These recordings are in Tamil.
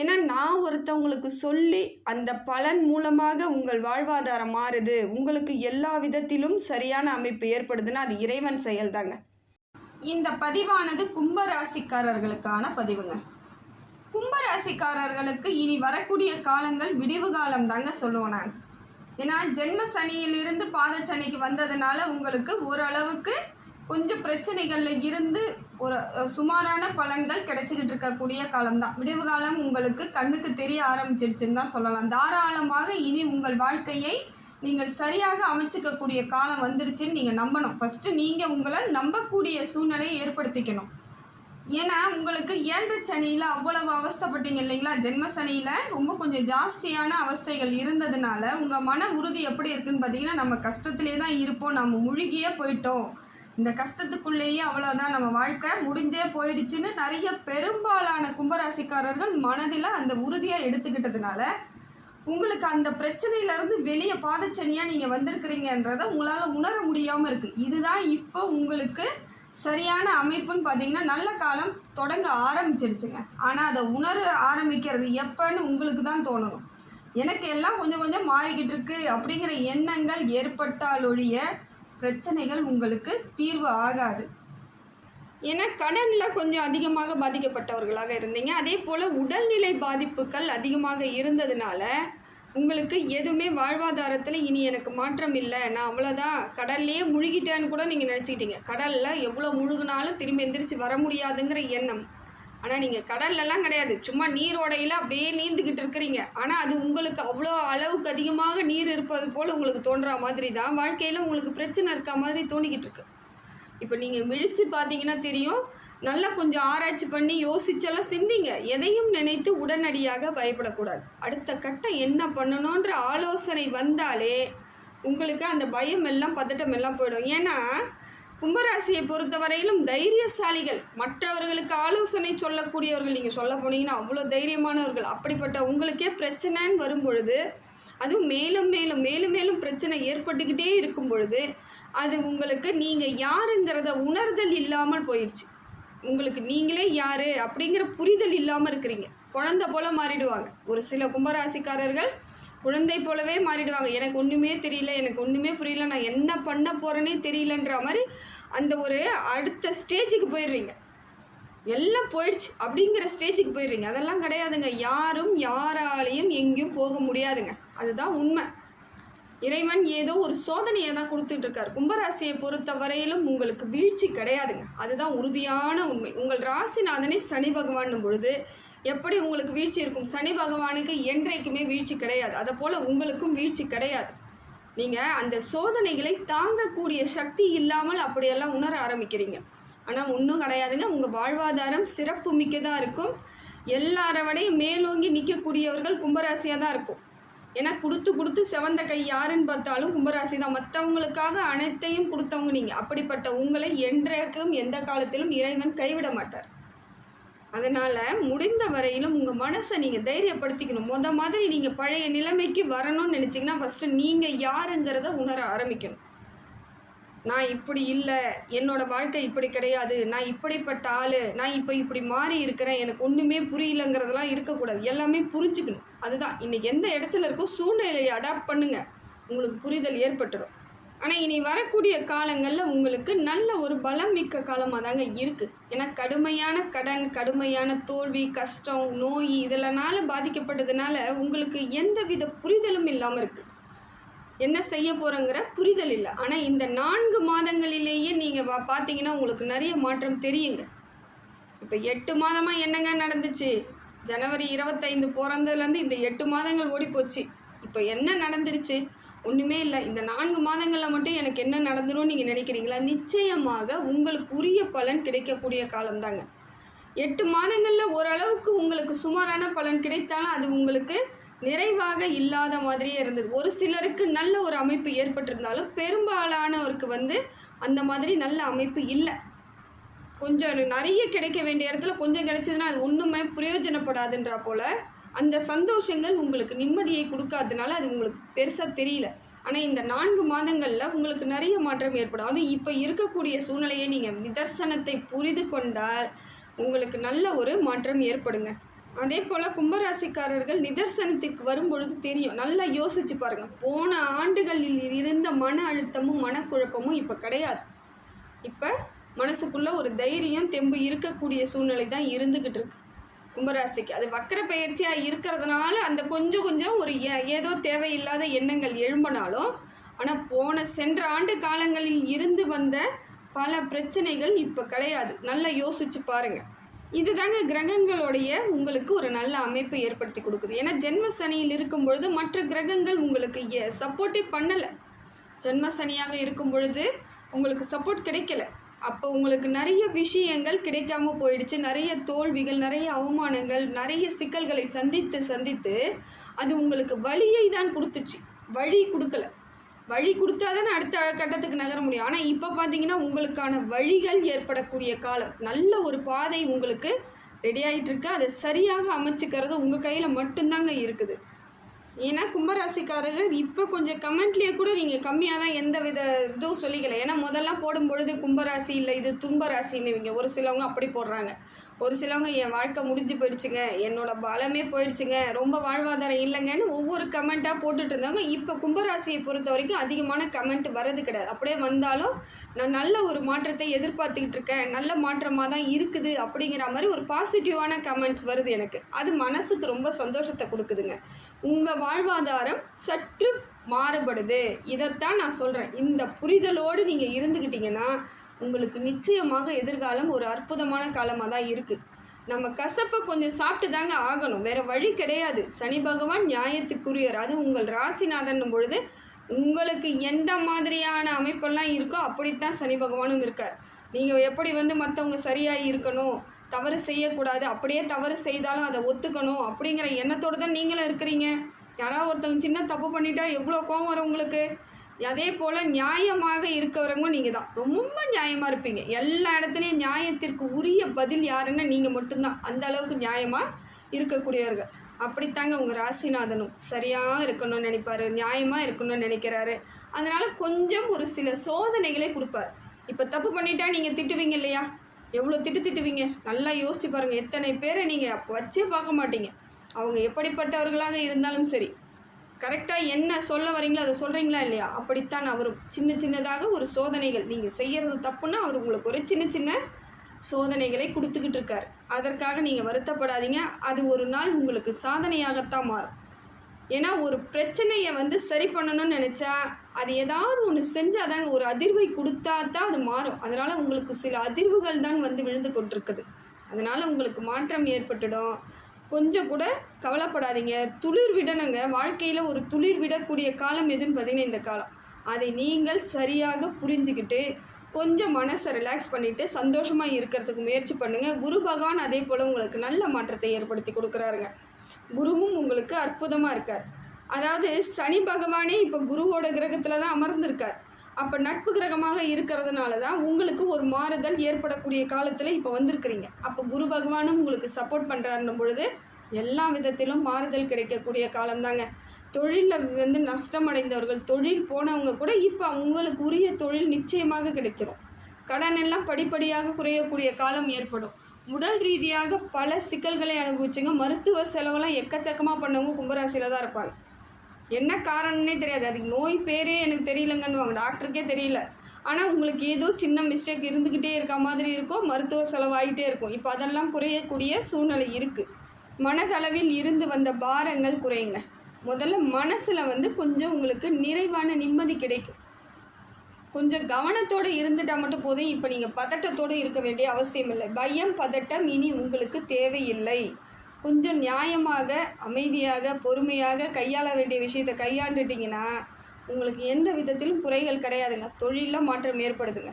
ஏன்னா நான் ஒருத்தவங்களுக்கு சொல்லி அந்த பலன் மூலமாக உங்கள் வாழ்வாதாரம் மாறுது. உங்களுக்கு எல்லா விதத்திலும் சரியான அமைப்பு ஏற்படுதுன்னா அது இறைவன் செயல்தாங்க. இந்த பதிவானது கும்பராசிக்காரர்களுக்கான பதிவுங்க. கும்பராசிக்காரர்களுக்கு இனி வரக்கூடிய காலங்கள் விடிவு காலம் தாங்க சொல்லுவேன் நான். ஏன்னா ஜென்ம சனியிலிருந்து பாத சனிக்கு வந்ததுனால உங்களுக்கு ஓரளவுக்கு கொஞ்சம் பிரச்சனைகளில் இருந்து ஒரு சுமாரான பலன்கள் கிடைச்சிக்கிட்டு இருக்கக்கூடிய காலம்தான். விடிவு காலம் உங்களுக்கு கண்ணுக்கு தெரிய ஆரம்பிச்சிடுச்சுன்னு தான் சொல்லலாம். தாராளமாக இனி உங்கள் வாழ்க்கையை நீங்கள் சரியாக அமைச்சிக்கக்கூடிய காலம் வந்துருச்சுன்னு நீங்கள் நம்பணும். ஃபஸ்ட்டு நீங்கள் உங்களை நம்பக்கூடிய சூழ்நிலையை ஏற்படுத்திக்கணும். ஏன்னா உங்களுக்கு ஏன்ற சனியில் அவ்வளவு அவஸ்தைப்பட்டீங்க இல்லைங்களா? ஜென்ம சனியில் ரொம்ப கொஞ்சம் ஜாஸ்தியான அவஸ்தைகள் இருந்ததுனால உங்கள் மன உறுதி எப்படி இருக்குன்னு பார்த்தீங்கன்னா நம்ம கஷ்டத்திலே தான் இருப்போம். நம்ம முழுகியே போயிட்டோம். இந்த கஷ்டத்துக்குள்ளேயே அவ்வளோதான் நம்ம வாழ்க்கை முடிஞ்சே போயிடுச்சுன்னு நிறைய பெரும்பாலான கும்பராசிக்காரர்கள் மனதில் அந்த உறுதியாக எடுத்துக்கிட்டதுனால உங்களுக்கு அந்த பிரச்சனையிலேருந்து வெளியே பாதச்சனியாக நீங்கள் வந்திருக்கிறீங்கன்றதை உங்களால் உணர முடியாமல் இருக்குது இதுதான் இப்போ உங்களுக்கு சரியான அமைப்புன்னு பார்த்தீங்கன்னா நல்ல காலம் தொடங்க ஆரம்பிச்சிருச்சுங்க. ஆனால் அதை உணர ஆரம்பிக்கிறது எப்போன்னு உங்களுக்கு தான் தோணணும். எனக்கு எல்லாம் கொஞ்சம் கொஞ்சம் மாறிக்கிட்டு இருக்கு அப்படிங்கிற எண்ணங்கள் ஏற்பட்டால் ஒழிய பிரச்சனைகள் உங்களுக்கு தீர்வு ஆகாது. ஏன்னா கடனில் கொஞ்சம் அதிகமாக பாதிக்கப்பட்டவர்களாக இருந்தீங்க. அதே போல் உடல்நிலை பாதிப்புகள் அதிகமாக இருந்ததுனால உங்களுக்கு எதுவுமே வாழ்வாதாரத்தில் இனி எனக்கு மாற்றம் இல்லை. நான் அவ்வளோதான் கடல்லையே முழுகிட்டேன்னு கூட நீங்கள் நினச்சிக்கிட்டீங்க. கடலில் எவ்வளோ முழுகினாலும் திரும்பி எந்திரிச்சு வர முடியாதுங்கிற எண்ணம். ஆனால் நீங்கள் கடல்லலாம் கிடையாது. சும்மா நீரோடையில் அப்படியே நீந்துக்கிட்டு இருக்கிறீங்க. ஆனால் அது உங்களுக்கு அவ்வளோ அளவுக்கு அதிகமாக நீர் இருப்பது போல் உங்களுக்கு தோன்றா மாதிரி தான் வாழ்க்கையில் உங்களுக்கு பிரச்சனை இருக்க மாதிரி தோணிக்கிட்டு இருக்கு. இப்போ நீங்கள் விழிச்சு பார்த்தீங்கன்னா தெரியும். நல்லா கொஞ்சம் ஆராய்ச்சி பண்ணி யோசிச்செல்லாம் சிந்திங்க. எதையும் நினைத்து உடனடியாக பயப்படக்கூடாது. அடுத்த கட்டம் என்ன பண்ணணுன்ற ஆலோசனை வந்தாலே உங்களுக்கு அந்த பயம் எல்லாம் பதட்டம் எல்லாம் போயிடும். ஏன்னா கும்பராசியை பொறுத்தவரையிலும் தைரியசாலிகள். மற்றவர்களுக்கு ஆலோசனை சொல்லக்கூடியவர்கள். நீங்கள் சொல்ல போனீங்கன்னா அவ்வளோ தைரியமானவர்கள். அப்படிப்பட்ட உங்களுக்கே பிரச்சனைன்னு வரும் பொழுது அதுவும் மேலும் மேலும் மேலும் மேலும் பிரச்சனை ஏற்பட்டுக்கிட்டே இருக்கும் பொழுது அது உங்களுக்கு நீங்கள் யாருங்கிறத உணர்தல் இல்லாமல் போயிடுச்சு உங்களுக்கு நீங்களே யார் அப்படிங்கிற புரிதல் இல்லாமல் இருக்கிறீங்க. குழந்தை போல மாறிடுவாங்க. ஒரு சில கும்பராசிக்காரர்கள் குழந்தை போலவே மாறிடுவாங்க. எனக்கு ஒன்றுமே தெரியல எனக்கு ஒன்றுமே புரியல நான் என்ன பண்ண போகிறேனே தெரியலன்ற மாதிரி அந்த ஒரு அடுத்த ஸ்டேஜுக்கு போயிடுறீங்க. எல்லாம் போயிடுச்சு. அப்படிங்கிற ஸ்டேஜுக்கு போயிடுறீங்க. அதெல்லாம் கிடையாதுங்க. யாரும் யாராலையும் எங்கேயும் போக முடியாதுங்க. அதுதான் உண்மை. இறைவன் ஏதோ ஒரு சோதனையை தான் கொடுத்துட்டு இருக்கார். கும்பராசியை பொறுத்த வரையிலும் உங்களுக்கு வீழ்ச்சி கிடையாதுங்க. அதுதான் உறுதியான உண்மை. உங்கள் ராசிநாதனே சனி பகவான் பொழுது எப்படி உங்களுக்கு வீழ்ச்சி இருக்கும்? சனி பகவானுக்கு என்றைக்குமே வீழ்ச்சி கிடையாது. அதை போல் உங்களுக்கும் வீழ்ச்சி கிடையாது. நீங்கள் அந்த சோதனைகளை தாங்கக்கூடிய சக்தி இல்லாமல் அப்படியெல்லாம் உணர ஆரம்பிக்கிறீங்க. ஆனால் ஒன்றும் கிடையாதுங்க. உங்கள் வாழ்வாதாரம் சிறப்பு மிக்கதாக இருக்கும் எல்லாரவடையும் மேலோங்கி நிற்கக்கூடியவர்கள் கும்பராசியாக தான் இருக்கும். ஏன்னா கொடுத்து கொடுத்து செவந்த கை யாருன்னு பார்த்தாலும் கும்பராசி தான். மற்றவங்களுக்காக அனைத்தையும் கொடுத்தவங்க நீங்கள் அப்படிப்பட்ட உங்களை என்றைக்கும் எந்த காலத்திலும் இறைவன் கைவிட மாட்டார். அதனால் முடிந்த வரையிலும் உங்கள் மனசை நீங்கள் தைரியப்படுத்திக்கணும். முத மாதிரி நீங்கள் பழைய நிலைமைக்கு வரணும்னு நினச்சிங்கன்னா ஃபஸ்ட்டு நீங்கள் யாருங்கிறத உணர ஆரம்பிக்கணும். நான் இப்படி இல்லை என்னோட வாழ்க்கை இப்படி கிடையாது நான் இப்படிப்பட்ட ஆள் நான் இப்போ இப்படி மாறி இருக்கிறேன் எனக்கு ஒன்றுமே புரியலங்கிறதெல்லாம் இருக்கக்கூடாது. எல்லாமே புரிஞ்சுக்கணும். அதுதான். இன்றைக்கி எந்த இடத்துல இருக்கோ சூழ்நிலையை அடாப்ட் பண்ணுங்கள் உங்களுக்கு புரிதல் ஏற்பட்டுடும் ஆனால் இனி வரக்கூடிய காலங்களில் உங்களுக்கு நல்ல ஒரு பலம் மிக்க காலமாக தாங்க இருக்குது ஏன்னா கடுமையான கடன் கடுமையான தோல்வி கஷ்டம் நோய் இதெல்லனால பாதிக்கப்பட்டதுனால உங்களுக்கு எந்த வித புரிதலும் இல்லாமல் இருக்குது என்ன செய்ய போகிறோங்கிற புரிதல் இல்லை. ஆனால் இந்த நான்கு மாதங்களிலேயே நீங்கள் வா பார்த்தீங்கன்னா உங்களுக்கு நிறைய மாற்றம் தெரியுங்க. இப்போ எட்டு மாதமாக என்னங்க நடந்துச்சு? ஜனவரி இருபத்தைந்து பிறந்ததுலேருந்து இந்த எட்டு மாதங்கள் ஓடி போச்சு இப்போ என்ன நடந்துருச்சு? ஒன்றுமே இல்லை. இந்த நான்கு மாதங்களில் மட்டும் எனக்கு என்ன நடந்துரும் நீங்கள் நினைக்கிறீங்களா? நிச்சயமாக உங்களுக்கு உரிய பலன் கிடைக்கக்கூடிய காலம்தாங்க. எட்டு மாதங்களில் ஓரளவுக்கு உங்களுக்கு சுமாரான பலன் கிடைத்தாலும் அது உங்களுக்கு நிறைவாக இல்லாத மாதிரியே இருந்தது. ஒரு சிலருக்கு நல்ல ஒரு அமைப்பு ஏற்பட்டிருந்தாலும் பெரும்பாலானவருக்கு வந்து அந்த மாதிரி நல்ல அமைப்பு இல்லை. கொஞ்சம் நிறைய கிடைக்க வேண்டிய இடத்துல கொஞ்சம் கிடைச்சதுன்னா அது ஒன்றுமே பிரயோஜனப்படாதுன்றா போல். அந்த சந்தோஷங்கள் உங்களுக்கு நிம்மதியை கொடுக்காததுனால அது உங்களுக்கு பெருசாக தெரியல. ஆனால் இந்த நான்கு மாதங்களில் உங்களுக்கு நிறைய மாற்றம் ஏற்படும். அதுவும் இப்போ இருக்கக்கூடிய சூழ்நிலையை நீங்கள் நிதர்சனத்தை புரிந்து கொண்டால் உங்களுக்கு நல்ல ஒரு மாற்றம் ஏற்படுங்க. அதே போல் கும்பராசிக்காரர்கள் நிதர்சனத்துக்கு வரும்பொழுது தெரியும். நல்லா யோசிச்சு பாருங்கள் போன ஆண்டுகளில் இருந்த மன அழுத்தமும் மனக்குழப்பமும் இப்போ கிடையாது. இப்போ மனசுக்குள்ளே ஒரு தைரியம் தெம்பு இருக்கக்கூடிய சூழ்நிலை தான் இருந்துக்கிட்டு இருக்கு. கும்பராசிக்கு. அது வக்கர பயிற்சியாக இருக்கிறதுனால அந்த கொஞ்சம் கொஞ்சம் ஒரு ஏ- ஏதோ தேவையில்லாத எண்ணங்கள் எழும்பினாலும் ஆனால் போன சென்ற ஆண்டு காலங்களில் இருந்து வந்த பல பிரச்சனைகள் இப்போ கிடையாது. நல்லா யோசிச்சு பாருங்கள் இதுதாங்க கிரகங்களுடைய உங்களுக்கு ஒரு நல்ல அமைப்பை ஏற்படுத்தி கொடுக்குது. ஏன்னா ஜென்ம சனியில் இருக்கும் பொழுது மற்ற கிரகங்கள் உங்களுக்கு சப்போர்ட்டே பண்ணலை. ஜென்ம சனியாக இருக்கும் பொழுது உங்களுக்கு சப்போர்ட் கிடைக்கல. அப்போ உங்களுக்கு நிறைய விஷயங்கள் கிடைக்காம போயிடுச்சு. நிறைய தோல்விகள் நிறைய அவமானங்கள் நிறைய சிக்கல்களை சந்தித்து சந்தித்து அது உங்களுக்கு வழியை தான் கொடுத்துச்சு. வழி கொடுக்கல. வழி கொடுத்தா தானே அடுத்த கட்டத்துக்கு நகர முடியும். ஆனால் இப்போ பார்த்தீங்கன்னா உங்களுக்கான வழிகள் ஏற்படக்கூடிய காலம். நல்ல ஒரு பாதை உங்களுக்கு ரெடி ஆயிட்டு இருக்கு. அதை சரியாக அமைச்சுக்கிறது உங்கள் கையில் மட்டும்தாங்க இருக்குது. ஏன்னா கும்பராசிக்காரர்கள் இப்போ கொஞ்சம் கமெண்ட்லேயே கூட நீங்கள் கம்மியாக தான் எந்த வித இதுவும் சொல்லிக்கல. ஏன்னா முதல்லாம் போடும் பொழுது கும்பராசி இல்லை இது துன்பராசின்னு ஒரு சிலவங்க அப்படி போடுறாங்க. ஒரு சிலவங்க என் வாழ்க்கை முடிஞ்சு போயிடுச்சுங்க என்னோட பலமே போயிடுச்சுங்க ரொம்ப வாழ்வாதாரம் இல்லைங்கன்னு ஒவ்வொரு கமெண்ட்டாக போட்டுட்டு இருந்தாங்க இப்போ கும்பராசியை பொறுத்த வரைக்கும் அதிகமான கமெண்ட் வர்றது கிடையாது. அப்படியே வந்தாலும் நான் நல்ல ஒரு மாற்றத்தை எதிர்பார்த்துக்கிட்டு இருக்கேன் நல்ல மாற்றமாக தான் இருக்குது அப்படிங்கிற மாதிரி ஒரு பாசிட்டிவான கமெண்ட்ஸ் வருது எனக்கு. அது மனசுக்கு ரொம்ப சந்தோஷத்தை கொடுக்குதுங்க. உங்கள் வாழ்வாதாரம் சற்று மாறுபடுது. இதைத்தான் நான் சொல்கிறேன் இந்த புரிதலோடு நீங்கள் இருந்துக்கிட்டீங்கன்னா உங்களுக்கு நிச்சயமாக எதிர்காலம் ஒரு அற்புதமான காலமாக தான் இருக்குது நம்ம கசப்பை கொஞ்சம் சாப்பிட்டு தாங்க ஆகணும். வேறு வழி கிடையாது. சனி பகவான் நியாயத்துக்குரியர் அது உங்கள் ராசிநாதன் பொழுது உங்களுக்கு எந்த மாதிரியான அமைப்பெல்லாம் இருக்கோ அப்படித்தான் சனி பகவானும் இருக்கார். நீங்கள் எப்படி வந்து மற்றவங்க சரியாக இருக்கணும் தவறு செய்யக்கூடாது. அப்படியே தவறு செய்தாலும் அதை ஒத்துக்கணும் அப்படிங்கிற எண்ணத்தோடு தான் நீங்களும் இருக்கிறீங்க. யாராவது ஒருத்தவங்க சின்ன தப்பு பண்ணிட்டா எவ்வளோ கோவம் வரும் உங்களுக்கு? அதே போல் நியாயமாக இருக்கிறவங்க நீங்கள் தான். ரொம்ப நியாயமாக இருப்பீங்க. எல்லா இடத்துலையும் நியாயத்திற்கு உரிய பதில் யாருன்னா நீங்கள் மட்டும்தான். அந்த அளவுக்கு நியாயமாக இருக்கக்கூடியவர்கள். அப்படித்தாங்க உங்கள் ராசிநாதனும். சரியாக இருக்கணும்னு நினைப்பாரு. நியாயமாக இருக்கணும்னு நினைக்கிறாரு. அதனால் கொஞ்சம் ஒரு சில சோதனைகளை கொடுப்பார். இப்போ தப்பு பண்ணிட்டா நீங்கள் திட்டுவீங்க இல்லையா? எவ்வளோ திட்டு திட்டுவீங்க? நல்லா யோசிச்சு பாருங்கள் எத்தனை பேரை நீங்கள் அப்போ வச்சே பார்க்க மாட்டீங்க. அவங்க எப்படிப்பட்டவர்களாக இருந்தாலும் சரி. கரெக்டாக என்ன சொல்ல வரீங்களோ அதை சொல்கிறீங்களா இல்லையா? அப்படித்தான் அவரும். சின்ன சின்னதாக ஒரு சோதனைகள். நீங்கள் செய்கிறது தப்புன்னா அவர் உங்களுக்கு ஒரு சின்ன சின்ன சோதனைகளை கொடுத்துக்கிட்டு இருக்கார். அதற்காக நீங்கள் வருத்தப்படாதீங்க. அது ஒரு நாள் உங்களுக்கு சாதனையாகத்தான் மாறும். ஏன்னா ஒரு பிரச்சனையை வந்து சரி பண்ணணும்னு நினச்சா அது ஏதாவது ஒன்று செஞ்சால் தாங்க ஒரு அதிர்வை கொடுத்தா தான் அது மாறும். அதனால் உங்களுக்கு சில அதிர்வுகள் தான் வந்து விழுந்து கொண்டிருக்குது. அதனால் உங்களுக்கு மாற்றம் ஏற்பட்டுடும். கொஞ்சம் கூட கவலைப்படாதீங்க. துளிர் விடணுங்க. வாழ்க்கையில் ஒரு துளிர் விடக்கூடிய காலம் எதுன்னு பார்த்தீங்கன்னா இந்த காலம். அதை நீங்கள் சரியாக புரிஞ்சுக்கிட்டு கொஞ்சம் மனசை ரிலாக்ஸ் பண்ணிவிட்டு சந்தோஷமாக இருக்கிறதுக்கு முயற்சி பண்ணுங்கள் குரு பகவான் அதே போல் உங்களுக்கு நல்ல மாற்றத்தை ஏற்படுத்தி கொடுக்குறாருங்க. குருவும் உங்களுக்கு அற்புதமாக இருக்கார். அதாவது சனி பகவானே இப்போ குருவோட கிரகத்தில் தான் அமர்ந்திருக்கார். அப்போ நட்பு கிரகமாக இருக்கிறதுனால தான் உங்களுக்கு ஒரு மாறுதல் ஏற்படக்கூடிய காலத்தில் இப்போ வந்திருக்கிறீங்க. அப்போ குரு பகவானும் உங்களுக்கு சப்போர்ட் பண்ணுறாருன்னும் பொழுது எல்லா விதத்திலும் மாறுதல் கிடைக்கக்கூடிய காலம்தாங்க. தொழிலில் வந்து நஷ்டம் அடைந்தவர்கள் தொழில் போனவங்க கூட இப்போ அவங்களுக்கு உரிய தொழில் நிச்சயமாக கிடைச்சிரும். கடன் எல்லாம் படிப்படியாக குறையக்கூடிய காலம் ஏற்படும். உடல் ரீதியாக பல சிக்கல்களை அனுபவிச்சுங்க. மருத்துவ செலவெல்லாம் எக்கச்சக்கமாக பண்ணவங்க கும்பராசியில் தான் இருப்பாங்க. என்ன காரணம்னே தெரியாது. அதுக்கு நோய் பேரே எனக்கு தெரியலங்கன்னுவாங்க. டாக்டருக்கே தெரியல. ஆனால் உங்களுக்கு ஏதோ சின்ன மிஸ்டேக் இருந்துக்கிட்டே இருக்க மாதிரி இருக்கும். மருத்துவ செலவாகிட்டே இருக்கும். இப்போ அதெல்லாம் குறையக்கூடிய சூழ்நிலை இருக்குது மனதளவில் இருந்து வந்த பாரங்கள் குறையுங்க. முதல்ல மனசில் வந்து கொஞ்சம் உங்களுக்கு நிறைவான நிம்மதி கிடைக்கும். கொஞ்சம் கவனத்தோடு இருந்துட்டால் மட்டும் போதும். இப்போ நீங்கள் பதட்டத்தோடு இருக்க வேண்டிய அவசியம் இல்லை. பயம் பதட்டம் இனி உங்களுக்கு தேவையில்லை. கொஞ்சம் நியாயமாக அமைதியாக பொறுமையாக கையாள வேண்டிய விஷயத்தை கையாண்டுட்டிங்கன்னா உங்களுக்கு எந்த விதத்திலும் குறைகள் கிடையாதுங்க. தொழிலில் மாற்றம் ஏற்படுதுங்க.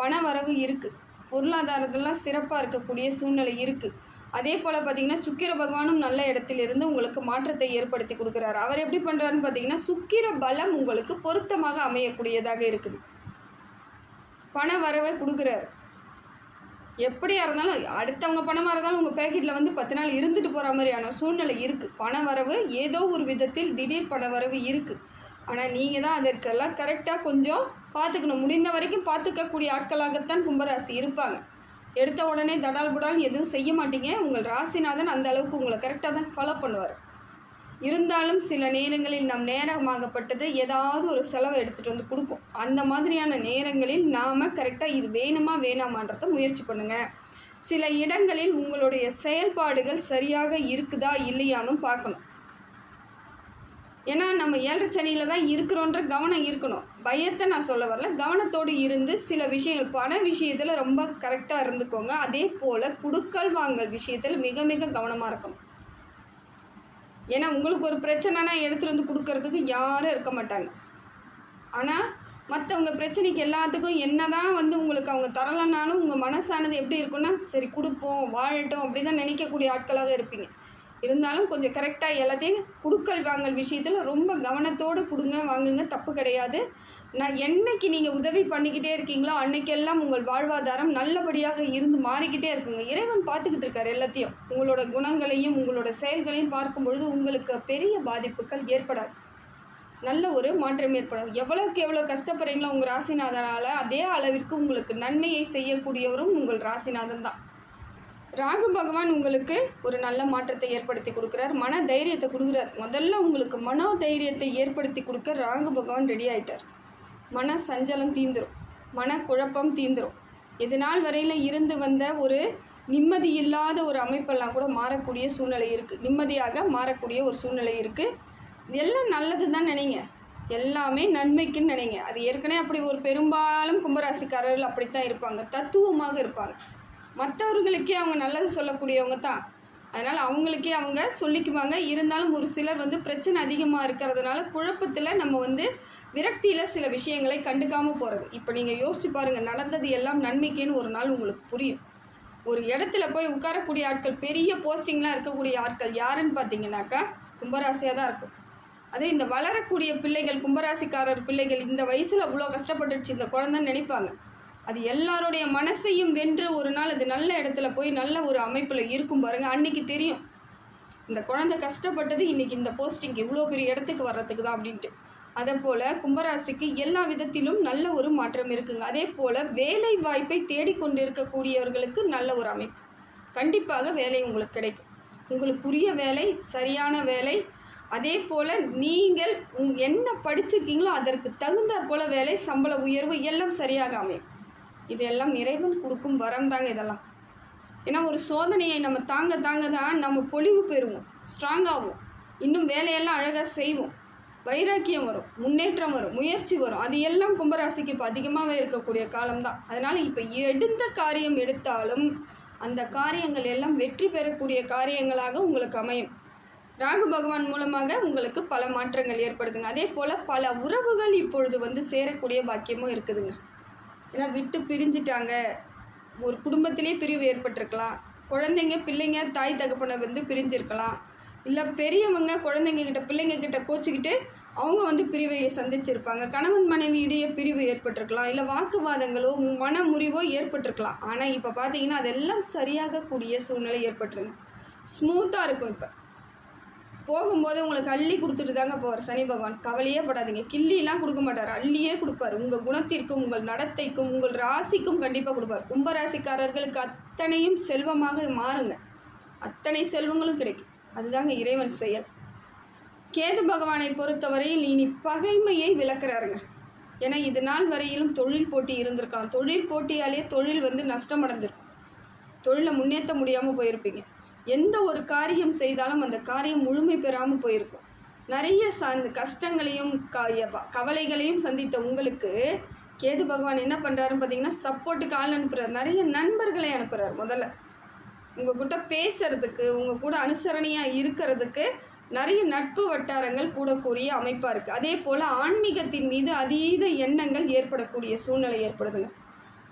பண வரவு இருக்குது பொருளாதாரத்திலாம் சிறப்பாக இருக்கக்கூடிய சூழ்நிலை இருக்குது அதே போல் பார்த்திங்கன்னா சுக்கிர பகவானும் நல்ல இடத்திலிருந்து உங்களுக்கு மாற்றத்தை ஏற்படுத்தி கொடுக்குறாரு. அவர் எப்படி பண்ணுறாருன்னு பார்த்தீங்கன்னா சுக்கிர பலம் உங்களுக்கு பொருத்தமாக அமையக்கூடியதாக இருக்குது. பண வரவை கொடுக்குறாரு. எப்படியா இருந்தாலும் அடுத்தவங்க பணமாக இருந்தாலும் உங்கள் பேக்கெட்டில் வந்து பத்து நாள் இருந்துட்டு போகிற மாதிரியான சூழ்நிலை இருக்குது பண வரவு ஏதோ ஒரு விதத்தில் திடீர் பண வரவு இருக்குது ஆனால் நீங்கள் தான் அதற்கெல்லாம் கரெக்டாக கொஞ்சம் பார்த்துக்கணும். முடிந்த வரைக்கும் பார்த்துக்கக்கூடிய ஆட்களாகத்தான் கும்பராசி இருப்பாங்க. எடுத்த உடனே தடால் புடால் எதுவும் செய்ய மாட்டீங்க. உங்கள் ராசிநாதன் அந்த அளவுக்கு உங்களை கரெக்டாக தான் ஃபாலோ பண்ணுவார். இருந்தாலும் சில நேரங்களில் நம் நேரமாகப்பட்டது ஏதாவது ஒரு செலவை எடுத்துகிட்டு வந்து கொடுக்கும். அந்த மாதிரியான நேரங்களில் நாம் கரெக்டாக இது வேணுமா வேணாமான்றத முயற்சி பண்ணுங்கள் சில இடங்களில் உங்களுடைய செயல்பாடுகள் சரியாக இருக்குதா இல்லையானும் பார்க்கணும். ஏன்னா நம்ம ஏழரை சனியில் தான் இருக்கிறோன்ற கவனம் இருக்கணும். பயத்தை நான் சொல்ல வரல. கவனத்தோடு இருந்து சில விஷயங்கள் பண விஷயத்தில் ரொம்ப கரெக்டாக இருந்துக்கோங்க. அதே போல் குடுக்கல் வாங்கல் விஷயத்தில் மிக மிக கவனமாக இருக்கணும். ஏன்னா உங்களுக்கு ஒரு பிரச்சனைனா எடுத்துகிட்டு வந்து கொடுக்கறதுக்கு யாரும் இருக்க மாட்டாங்க. ஆனால் மற்றவங்க பிரச்சனைக்கு எல்லாத்துக்கும் என்ன தான் வந்து உங்களுக்கு அவங்க தரலைனாலும் உங்கள் மனசானது எப்படி இருக்குன்னா சரி கொடுப்போம் வாழட்டும் அப்படி தான் நினைக்கக்கூடிய ஆட்களாக இருப்பீங்க. இருந்தாலும் கொஞ்சம் கரெக்டாக எல்லாத்தையும் கொடுக்கல் வாங்கல் விஷயத்தில் ரொம்ப கவனத்தோடு கொடுங்க வாங்குங்க தப்பு கிடையாது. நான் என்னைக்கு நீங்கள் உதவி பண்ணிக்கிட்டே இருக்கீங்களோ அன்னைக்கெல்லாம் உங்கள் வாழ்வாதாரம் நல்லபடியாக இருந்து மாறிக்கிட்டே இருக்குங்க. இறைவன் பார்த்துக்கிட்டு இருக்கார் எல்லாத்தையும். உங்களோட குணங்களையும் உங்களோட செயல்களையும் பார்க்கும் பொழுது உங்களுக்கு பெரிய பாதிப்புகள் ஏற்படாது. நல்ல ஒரு மாற்றம் ஏற்படும். எவ்வளோக்கு எவ்வளோ கஷ்டப்படுறீங்களோ உங்கள் ராசிநாதனால் அதே அளவிற்கு உங்களுக்கு நன்மையை செய்யக்கூடியவரும் உங்கள் ராசிநாதன் தான். ராகு பகவான் உங்களுக்கு ஒரு நல்ல மாற்றத்தை ஏற்படுத்தி கொடுக்குறார். மன தைரியத்தை கொடுக்குறார். முதல்ல உங்களுக்கு மனோ தைரியத்தை ஏற்படுத்தி கொடுக்க ராகு பகவான் ரெடி ஆயிட்டார். மன சஞ்சலம் தீந்துடும் மன குழப்பம் இது நாள் வரையில் இருந்து வந்த ஒரு நிம்மதி இல்லாத ஒரு அமைப்பெல்லாம் கூட மாறக்கூடிய சூழ்நிலை இருக்குது நிம்மதியாக மாறக்கூடிய ஒரு சூழ்நிலை இருக்குது எல்லாம் நல்லது தான் நினைங்க. எல்லாமே நன்மைக்குன்னு நினைங்க. அது ஏற்கனவே அப்படி ஒரு பெரும்பாலும் கும்பராசிக்காரர்கள் அப்படித்தான் இருப்பாங்க. தத்துவமாக இருப்பாங்க. மற்றவர்களுக்கே அவங்க நல்லது சொல்லக்கூடியவங்க தான். அதனால் அவங்களுக்கே அவங்க சொல்லிக்குவாங்க. இருந்தாலும் ஒரு சிலர் வந்து பிரச்சனை அதிகமாக இருக்கிறதுனால குழப்பத்தில் நம்ம வந்து விரக்தியில் சில விஷயங்களை கண்டுக்காமல் போகிறது இப்போ நீங்கள் யோசிச்சு பாருங்கள் நடந்தது எல்லாம் நன்மைக்கேன்னு ஒரு நாள் உங்களுக்கு புரியும். ஒரு இடத்துல போய் உட்காரக்கூடிய ஆட்கள் பெரிய போஸ்டிங்லாம் இருக்கக்கூடிய ஆட்கள் யாருன்னு பார்த்தீங்கன்னாக்கா கும்பராசியாக தான் இருக்கும். அதே இந்த வளரக்கூடிய பிள்ளைகள் கும்பராசிக்காரர் பிள்ளைகள் இந்த வயசில் அவ்வளோ கஷ்டப்பட்டுச்சு இந்த குழந்தைன்னு நினைப்பாங்க. அது எல்லாருடைய மனசையும் வென்று ஒரு நாள் அது நல்ல இடத்துல போய் நல்ல ஒரு அமைப்பில் இருக்கும் பாருங்கள் அன்றைக்கி தெரியும். இந்த குழந்தை கஷ்டப்பட்டது இன்றைக்கி இந்த போஸ்டிங்க்கு இவ்வளோ பெரிய இடத்துக்கு வர்றதுக்கு தான் அப்படின்ட்டு. அதே போல் கும்பராசிக்கு எல்லா விதத்திலும் நல்ல ஒரு மாற்றம் இருக்குங்க. அதே போல் வேலை வாய்ப்பை தேடிக்கொண்டிருக்கக்கூடியவர்களுக்கு நல்ல ஒரு அமைப்பு. கண்டிப்பாக வேலை உங்களுக்கு கிடைக்கும். உங்களுக்குரிய வேலை சரியான வேலை. அதே போல் நீங்கள் உங் என்ன படிச்சிருக்கீங்களோ அதற்கு தகுந்தாற் போல் வேலை சம்பள உயர்வு எல்லாம் சரியாக அமையும். இதெல்லாம் இறைவன் கொடுக்கும் வரம் தாங்க இதெல்லாம். ஏன்னா ஒரு சோதனையை நம்ம தாங்க தாங்க தான் நம்ம பொலிவு பெறுவோம். ஸ்ட்ராங்காகவும் இன்னும் வேலையெல்லாம் அழகாக செய்வோம். வைராக்கியம் வரும் முன்னேற்றம் வரும் முயற்சி வரும். அது எல்லாம் கும்பராசிக்கு இப்போ அதிகமாகவே இருக்கக்கூடிய காலம்தான். அதனால் இப்போ எடுத்த காரியம் எடுத்தாலும் அந்த காரியங்கள் எல்லாம் வெற்றி பெறக்கூடிய காரியங்களாக உங்களுக்கு அமையும். ராகு பகவான் மூலமாக உங்களுக்கு பல மாற்றங்கள் ஏற்படுதுங்க. அதே போல் பல உறவுகள் இப்பொழுது வந்து சேரக்கூடிய பாக்கியமும் இருக்குதுங்க. ஏன்னா விட்டு பிரிஞ்சிட்டாங்க. ஒரு குடும்பத்திலே பிரிவு ஏற்பட்டிருக்கலாம். குழந்தைங்க பிள்ளைங்க தாய் தகப்பனை வந்து பிரிஞ்சிருக்கலாம். இல்லை பெரியவங்க குழந்தைங்க கிட்ட பிள்ளைங்க கிட்ட கோச்சிக்கிட்டு அவங்க வந்து பிரிவை சந்திச்சிருப்பாங்க. கணவன் மனைவி இடையே பிரிவு ஏற்பட்டிருக்கலாம். இல்லை வாக்குவாதங்களோ மன முறிவோ ஏற்பட்டிருக்கலாம். ஆனால் இப்போ பார்த்தீங்கன்னா அதெல்லாம் சரியாக கூடிய சூழ்நிலை ஏற்பட்டுருங்க. ஸ்மூத்தாக இருக்கும் இப்போ. போகும்போது உங்களுக்கு அள்ளி கொடுத்துட்டு தாங்க போவார் சனி பகவான். கவலையே படாதீங்க. கிள்ளிலாம் கொடுக்க மாட்டார். அள்ளியே கொடுப்பார். உங்கள் குணத்திற்கும் உங்கள் நடத்தைக்கும் உங்கள் ராசிக்கும் கண்டிப்பாக கொடுப்பார். கும்பராசிக்காரர்களுக்கு அத்தனையும் செல்வமாக மாறுங்க. அத்தனை செல்வங்களும் கிடைக்கும். அதுதாங்க இறைவன் செயல். கேது பகவானை பொறுத்தவரையில் இனி பகைமையை விளக்குறாருங்க. ஏன்னா இது நாள் வரையிலும் தொழில் போட்டி இருந்திருக்கலாம். தொழில் போட்டியாலேயே தொழில் வந்து நஷ்டம் அடைஞ்சிருக்கும் தொழிலை முன்னேற்ற முடியாமல் போயிருப்பீங்க. எந்த ஒரு காரியம் செய்தாலும் அந்த காரியம் முழுமை பெறாமல் போயிருக்கும். நிறைய ச கஷ்டங்களையும் க கவலைகளையும் சந்தித்த உங்களுக்கு கேது பகவான் என்ன பண்ணுறாருன்னு பார்த்தீங்கன்னா சப்போர்ட்டுக்கு ஆள் அனுப்புகிறார் நிறைய நண்பர்களை அனுப்புகிறார் முதல்ல. உங்கள் கிட்ட பேசுறதுக்கு உங்கள் கூட அனுசரணையாக இருக்கிறதுக்கு நிறைய நட்பு வட்டாரங்கள் கூடக்கூடிய அமைப்பாக இருக்குது அதே போல் ஆன்மீகத்தின் மீது அதீத எண்ணங்கள் ஏற்படக்கூடிய சூழ்நிலை ஏற்படுதுங்க.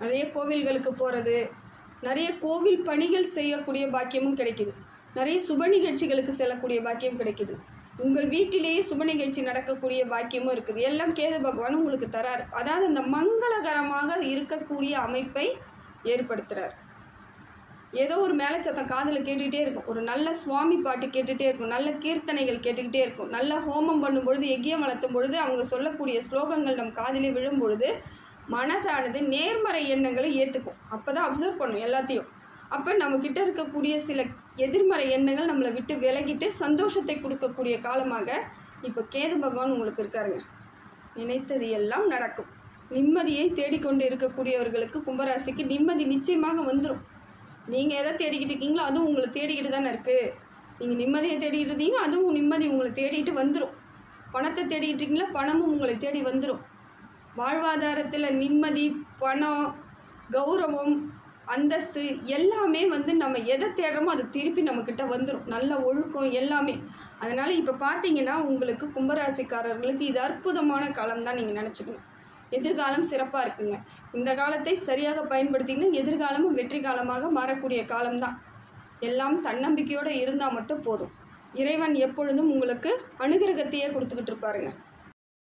நிறைய கோவில்களுக்கு போகிறது நிறைய கோவில் பணிகள் செய்யக்கூடிய பாக்கியமும் கிடைக்குது. நிறைய சுப நிகழ்ச்சிகளுக்கு செல்லக்கூடிய பாக்கியம் கிடைக்குது. உங்கள் வீட்டிலேயே சுப நிகழ்ச்சி நடக்கக்கூடிய பாக்கியமும் இருக்குது. எல்லாம் கேது பகவான் உங்களுக்கு தரார். அதாவது அந்த மங்களகரமாக இருக்கக்கூடிய அமைப்பை ஏற்படுத்துகிறார் ஏதோ ஒரு மேலே சத்தம் காதில் கேட்டுக்கிட்டே இருக்கும். ஒரு நல்ல சுவாமி பாட்டு கேட்டுகிட்டே இருக்கும். நல்ல கீர்த்தனைகள் கேட்டுக்கிட்டே இருக்கும். நல்ல ஹோமம் பண்ணும் பொழுது எக்கியம் வளர்த்தும் பொழுது அவங்க சொல்லக்கூடிய ஸ்லோகங்கள் நம் காதிலே விழும்பொழுது மனதானது நேர்மறை எண்ணங்களை ஏற்றுக்கும் அப்போ தான் அப்சர்வ் பண்ணும் எல்லாத்தையும். அப்போ நம்மக்கிட்ட இருக்கக்கூடிய சில எதிர்மறை எண்ணங்கள் நம்மளை விட்டு விலகிட்டு சந்தோஷத்தை கொடுக்கக்கூடிய காலமாக இப்போ கேது பகவான் உங்களுக்கு இருக்காருங்க. நினைத்தது எல்லாம் நடக்கும். நிம்மதியை தேடிக்கொண்டு இருக்கக்கூடியவர்களுக்கு கும்பராசிக்கு நிம்மதி நிச்சயமாக வந்துடும் நீங்கள் எதை தேடிக்கிட்டு இருக்கீங்களோ அதுவும் உங்களை தேடிக்கிட்டு தானே இருக்குது நீங்கள் நிம்மதியை தேடிக்கிட்டு இருந்தீங்கன்னா அதுவும் நிம்மதி உங்களை தேடிட்டு வந்துடும் பணத்தை தேடிக்கிட்டு இருக்கீங்களா? பணமும் உங்களை தேடி வந்துடும் வாழ்வாதாரத்தில் நிம்மதி பணம் கௌரவம் அந்தஸ்து எல்லாமே வந்து நம்ம எதை தேடுறோமோ அது திருப்பி நம்மக்கிட்ட வந்துடும் நல்ல ஒழுக்கம் எல்லாமே. அதனால் இப்போ பார்த்தீங்கன்னா உங்களுக்கு கும்பராசிக்காரர்களுக்கு இது அற்புதமான காலம் தான் நீங்கள் நினச்சிக்கணும். எதிர்காலம் சிறப்பாக இருக்குங்க. இந்த காலத்தை சரியாக பயன்படுத்திங்கன்னா எதிர்காலமும் வெற்றி காலமாக மாறக்கூடிய காலம்தான். எல்லாம் தன்னம்பிக்கையோடு இருந்தால் மட்டும் போதும். இறைவன் எப்பொழுதும் உங்களுக்கு அனுகிரகத்தையே கொடுத்துக்கிட்டு இருப்பாருங்க.